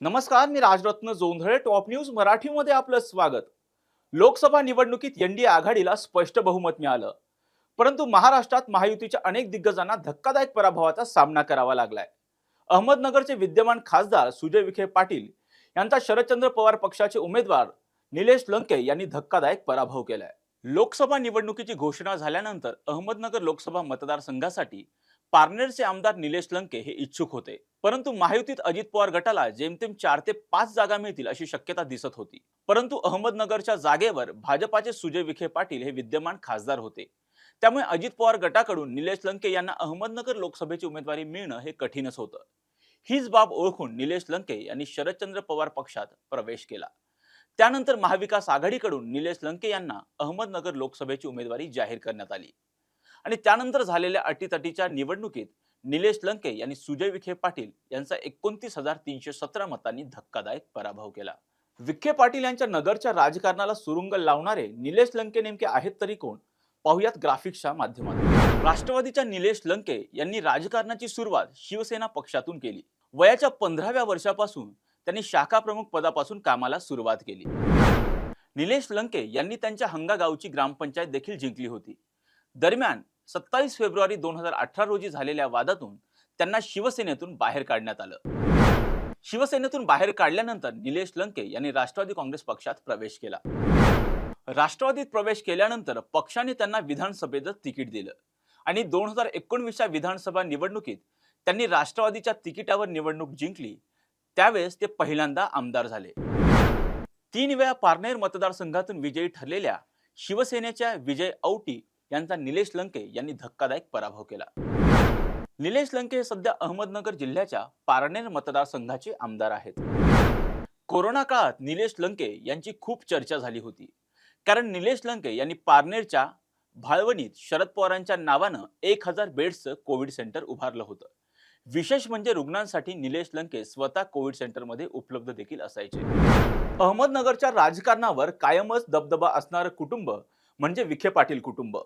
नमस्कार मी Rajratna Jondhale top news मराठीमध्ये आपलं स्वागत. लोकसभा निवडणुकीत एनडीए आघाडीला स्पष्ट बहुमत मिळालं. परंतु महाराष्ट्रात महायुतीच्या अनेक दिग्गजांना धक्कादायक पराभवाचा सामना करावा लागलाय. अहमदनगरचे विद्यमान खासदार सुजय विखे पाटील यांचा शरदचंद्र पवार पक्षाचे उमेदवार निलेश लंके यांनी धक्कादायक पराभव केलाय. लोकसभा निवडणुकीची घोषणा झाल्यानंतर अहमदनगर लोकसभा मतदारसंघासाठी पारनेरचे आमदार निलेश लंके हे इच्छुक होते. परंतु महायुतीत अजित पवार गटाला जेमतेम चार ते पाच जागा मिळतील अशी शक्यता दिसत होती. परंतु अहमदनगरच्या जागेवर भाजपाचे सुजय विखे पाटील हे विद्यमान खासदार होते. त्यामुळे अजित पवार गटाकडून निलेश लंके यांना अहमदनगर लोकसभेची उमेदवारी मिळणं हे कठीणच होतं. हीच बाब ओळखून निलेश लंके यांनी शरदचंद्र पवार पक्षात प्रवेश केला. त्यानंतर महाविकास आघाडीकडून निलेश लंके यांना अहमदनगर लोकसभेची उमेदवारी जाहीर करण्यात आली. आणि त्यानंतर झालेल्या अटीतटीच्या निवडणुकीत निलेश लंके यांनी सुजय विखे पाटील यांचा एकोणतीस हजार तीनशे सतरा मतांनी धक्कादायक पराभव केला. विखे पाटील यांच्या नगरच्या राजकारणाला सुरुंग लावणारे निलेश लंके नेमके आहेत तरी कोण? पाहुयात ग्राफिक्सच्या माध्यमातून. राष्ट्रवादीच्या निलेश लंके यांनी राजकारणाची सुरुवात शिवसेना पक्षातून केली. वयाच्या पंधराव्या वर्षापासून त्यांनी शाखा प्रमुख पदापासून कामाला सुरुवात केली. निलेश लंके यांनी त्यांच्या हंगा गावची ग्रामपंचायत देखील जिंकली होती. दरम्यान सत्तावीस फेब्रुवारी दोन हजार अठरा रोजी झालेल्या वादातून त्यांना शिवसेनेतून बाहेर काढण्यात आलं. शिवसेनेतून बाहेर काढल्यानंतर निलेश लंके यांनी राष्ट्रवादी काँग्रेस पक्षात प्रवेश केला. राष्ट्रवादीत प्रवेश केल्यानंतर पक्षाने त्यांना विधानसभेचं तिकीट दिलं आणि दोन हजार एकोणवीसच्या विधानसभा निवडणुकीत त्यांनी राष्ट्रवादीच्या तिकिटावर निवडणूक जिंकली. त्यावेळेस ते पहिल्यांदा आमदार झाले. तीन वेळा पारनेर मतदारसंघातून विजयी ठरलेल्या शिवसेनेच्या विजय औटी यांचा निलेश लंके यांनी धक्कादायक पराभव केला. निलेश लंके हे सध्या अहमदनगर जिल्ह्याच्या पारनेर मतदारसंघाचे आमदार आहेत. कोरोना काळात निलेश लंके यांची खूप चर्चा झाली होती. कारण निलेश लंके यांनी पारनेरच्या भाळवणीत शरद पवारांच्या नावानं एक हजार बेड्सचं कोविड सेंटर उभारलं होतं. विशेष म्हणजे रुग्णांसाठी निलेश लंके स्वतः कोविड सेंटरमध्ये उपलब्ध देखील असायचे. अहमदनगरच्या राजकारणावर कायमच दबदबा असणारं कुटुंब म्हणजे विखे पाटील कुटुंब.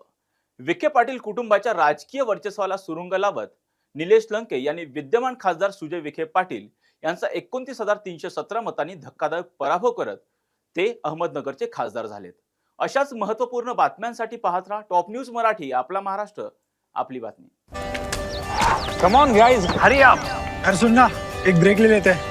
विखे पाटील कुटुंबाच्या राजकीय वर्चस्वाला सुरुंग लावत निलेश लंके यांनी विद्यमान खासदार सुजय विखे पाटील यांचा एकोणतीस हजार तीनशे सतरा मतांनी धक्कादायक पराभव करत ते अहमदनगरचे खासदार झालेत. अशाच महत्त्वपूर्ण बातम्यांसाठी पाहत राहा टॉप न्यूज मराठी आपला महाराष्ट्र आपली बातमी. Come on guys hurry up अरे सुन ना एक ब्रेक ले लेते. हैं